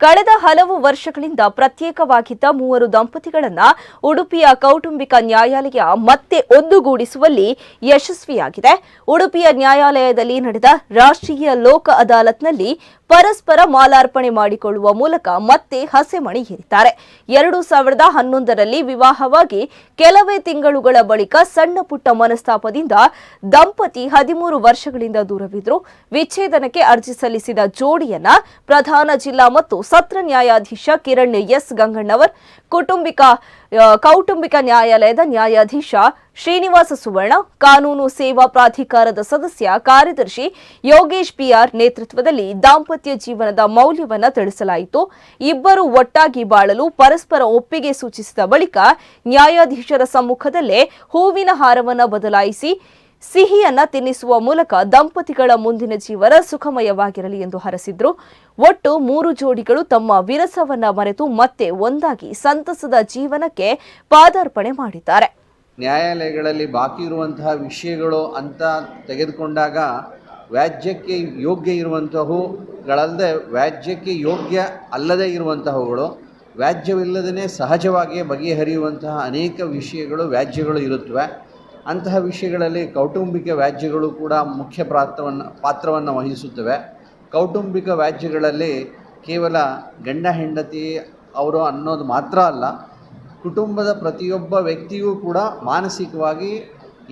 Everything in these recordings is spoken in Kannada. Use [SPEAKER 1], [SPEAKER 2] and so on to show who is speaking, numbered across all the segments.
[SPEAKER 1] ಕಳೆದ ಹಲವು ವರ್ಷಗಳಿಂದ ಪ್ರತ್ಯೇಕವಾಗಿದ್ದ ಮೂವರು ದಂಪತಿಗಳನ್ನ ಉಡುಪಿಯ ಕೌಟುಂಬಿಕ ನ್ಯಾಯಾಲಯ ಮತ್ತೆ ಒಂದುಗೂಡಿಸುವಲ್ಲಿ ಯಶಸ್ವಿಯಾಗಿದೆ. ಉಡುಪಿಯ ನ್ಯಾಯಾಲಯದಲ್ಲಿ ನಡೆದ ರಾಷ್ಟ್ರೀಯ ಲೋಕ ಅದಾಲತ್ನಲ್ಲಿ ಪರಸ್ಪರ ಮಾಲಾರ್ಪಣೆ ಮಾಡಿಕೊಳ್ಳುವ ಮೂಲಕ ಮತ್ತೆ ಹಸೆಮಣಿ ಹೇರಿದ್ದಾರೆ ಎರಡು ಸಾವಿರದ ಹನ್ನೊಂದರಲ್ಲಿ ವಿವಾಹವಾಗಿ ಕೆಲವೇ ತಿಂಗಳುಗಳ ಬಳಿಕ ಸಣ್ಣ ಪುಟ್ಟ ಮನಸ್ತಾಪದಿಂದ ದಂಪತಿ ಹದಿಮೂರು ವರ್ಷಗಳಿಂದ ದೂರವಿದ್ರು ವಿಚ್ಛೇದನಕ್ಕೆ ಅರ್ಜಿ ಸಲ್ಲಿಸಿದ ಜೋಡಿಯನ್ನ ಪ್ರಧಾನ ಜಿಲ್ಲಾ ಮತ್ತು ಸತ್ರ ನ್ಯಾಯಾಧೀಶ ಕಿರಣ್ ಎಸ್ ಗಂಗಣ್ಣವರ್, ಕುಟುಂಬಿಕ ಕೌಟುಂಬಿಕ ನ್ಯಾಯಾಲಯದ ನ್ಯಾಯಾಧೀಶ ಶ್ರೀನಿವಾಸ ಸುವರ್ಣ, ಕಾನೂನು ಸೇವಾ ಪ್ರಾಧಿಕಾರದ ಸದಸ್ಯ, ಕಾರ್ಯದರ್ಶಿ ಯೋಗೇಶ್ ಪಿಆರ್ ನೇತೃತ್ವದಲ್ಲಿ ದಾಂಪತ್ಯ ಜೀವನದ ಮೌಲ್ಯವನ್ನು ತಿಳಿಸಲಾಯಿತು. ಇಬ್ಬರು ಒಟ್ಟಾಗಿ ಬಾಳಲು ಪರಸ್ಪರ ಒಪ್ಪಿಗೆ ಸೂಚಿಸಿದ ಬಳಿಕ ನ್ಯಾಯಾಧೀಶರ ಸಮ್ಮುಖದಲ್ಲೇ ಹೂವಿನ ಹಾರವನ್ನು ಬದಲಾಯಿಸಿ ಸಿಹಿಯನ್ನ ತಿನ್ನಿಸುವ ಮೂಲಕ ದಂಪತಿಗಳ ಮುಂದಿನ ಜೀವನ ಸುಖಮಯವಾಗಿರಲಿ ಎಂದು ಹರಸಿದ್ರು. ಒಟ್ಟು ಮೂರು ಜೋಡಿಗಳು ತಮ್ಮ ವಿರಸವನ್ನ ಮರೆತು ಮತ್ತೆ ಒಂದಾಗಿ ಸಂತಸದ ಜೀವನಕ್ಕೆ ಪಾದಾರ್ಪಣೆ ಮಾಡಿದ್ದಾರೆ.
[SPEAKER 2] ನ್ಯಾಯಾಲಯಗಳಲ್ಲಿ ಬಾಕಿ ಇರುವಂತಹ ವಿಷಯಗಳು ಅಂತ ತೆಗೆದುಕೊಂಡಾಗ ವ್ಯಾಜ್ಯಕ್ಕೆ ಯೋಗ್ಯ ಇರುವಂತಹವುಗಳಲ್ಲದೆ ವ್ಯಾಜ್ಯಕ್ಕೆ ಯೋಗ್ಯ ಅಲ್ಲದೆ ಇರುವಂತಹವುಗಳು ವ್ಯಾಜ್ಯವಿಲ್ಲದೇ ಸಹಜವಾಗಿಯೇ ಬಗೆಹರಿಯುವಂತಹ ಅನೇಕ ವಿಷಯಗಳು, ವ್ಯಾಜ್ಯಗಳು ಇರುತ್ತವೆ. ಅಂತಹ ವಿಷಯಗಳಲ್ಲಿ ಕೌಟುಂಬಿಕ ವ್ಯಾಜ್ಯಗಳು ಕೂಡ ಮುಖ್ಯ ಪಾತ್ರವನ್ನು ಪಾತ್ರವನ್ನು ವಹಿಸುತ್ತವೆ. ಕೌಟುಂಬಿಕ ವ್ಯಾಜ್ಯಗಳಲ್ಲಿ ಕೇವಲ ಗಂಡ, ಹೆಂಡತಿ ಅವರು ಅನ್ನೋದು ಮಾತ್ರ ಅಲ್ಲ, ಕುಟುಂಬದ ಪ್ರತಿಯೊಬ್ಬ ವ್ಯಕ್ತಿಯೂ ಕೂಡ ಮಾನಸಿಕವಾಗಿ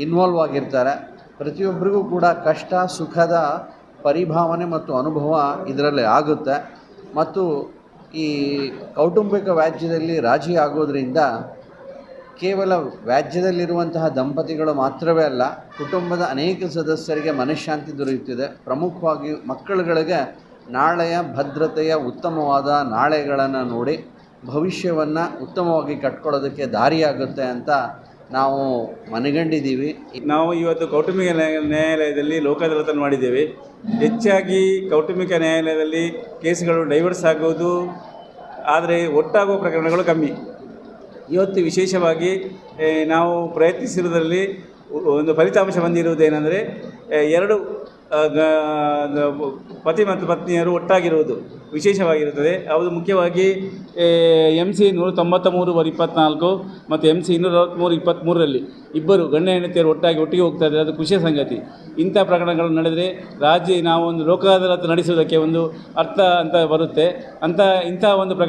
[SPEAKER 2] ಇನ್ವಾಲ್ವ್ ಆಗಿರ್ತಾರೆ. ಪ್ರತಿಯೊಬ್ಬರಿಗೂ ಕೂಡ ಕಷ್ಟ, ಸುಖದ ಪರಿಭಾವನೆ ಮತ್ತು ಅನುಭವ ಇದರಲ್ಲಿ ಆಗುತ್ತೆ. ಮತ್ತು ಈ ಕೌಟುಂಬಿಕ ವ್ಯಾಜ್ಯದಲ್ಲಿ ರಾಜಿ ಆಗೋದ್ರಿಂದ ಕೇವಲ ವ್ಯಾಜ್ಯದಲ್ಲಿರುವಂತಹ ದಂಪತಿಗಳು ಮಾತ್ರವೇ ಅಲ್ಲ, ಕುಟುಂಬದ ಅನೇಕ ಸದಸ್ಯರಿಗೆ ಮನಃಶಾಂತಿ ದೊರೆಯುತ್ತಿದೆ. ಪ್ರಮುಖವಾಗಿ ಮಕ್ಕಳುಗಳಿಗೆ ನಾಳೆಯ ಭದ್ರತೆಯ ಉತ್ತಮವಾದ ನಾಳೆಗಳನ್ನು ನೋಡಿ ಭವಿಷ್ಯವನ್ನು ಉತ್ತಮವಾಗಿ ಕಟ್ಕೊಳ್ಳೋದಕ್ಕೆ ದಾರಿಯಾಗುತ್ತೆ ಅಂತ ನಾವು ಮನಗಂಡಿದ್ದೀವಿ.
[SPEAKER 3] ನಾವು ಇವತ್ತು ಕೌಟುಂಬಿಕ ನ್ಯಾಯಾಲಯದಲ್ಲಿ ಲೋಕ ಅದಾಲತನ್ನು ಮಾಡಿದ್ದೇವೆ. ಹೆಚ್ಚಾಗಿ ಕೌಟುಂಬಿಕ ನ್ಯಾಯಾಲಯದಲ್ಲಿ ಕೇಸ್ಗಳು ಡೈವರ್ಸ್ ಆಗೋದು ಆದರೆ ಒಟ್ಟಾಗುವ ಪ್ರಕರಣಗಳು ಕಮ್ಮಿ. ಇವತ್ತು ವಿಶೇಷವಾಗಿ ನಾವು ಪ್ರಯತ್ನಿಸಿರುವುದರಲ್ಲಿ ಒಂದು ಫಲಿತಾಂಶ ಬಂದಿರುವುದೇನೆಂದರೆ ಎರಡು ಪತಿ ಮತ್ತು ಪತ್ನಿಯರು ಒಟ್ಟಾಗಿರುವುದು ವಿಶೇಷವಾಗಿರುತ್ತದೆ. ಅದು ಮುಖ್ಯವಾಗಿ ಎಂ ಸಿ ನೂರ ತೊಂಬತ್ತ ಮೂರು ಬರ್ ಇಪ್ಪತ್ತ್ನಾಲ್ಕು ಮತ್ತು ಎಂ ಸಿ ಇನ್ನೂರ ಅರವತ್ತ್ಮೂರು ಇಪ್ಪತ್ತ್ಮೂರರಲ್ಲಿ ಇಬ್ಬರು ಗಂಡ ಹೆಂಡತಿಯರು ಒಟ್ಟಾಗಿ ಒಟ್ಟಿಗೆ ಹೋಗ್ತಾ ಇದ್ದಾರೆ. ಅದು ಖುಷಿಯ ಸಂಗತಿ. ಇಂಥ ಪ್ರಕರಣಗಳು ನಡೆದರೆ ರಾಜ್ಯ ನಾವು ಒಂದು ಲೋಕ ನಡೆಸುವುದಕ್ಕೆ ಒಂದು ಅರ್ಥ ಅಂತ ಬರುತ್ತೆ. ಅಂತ ಇಂಥ ಒಂದು ಪ್ರಕರಣ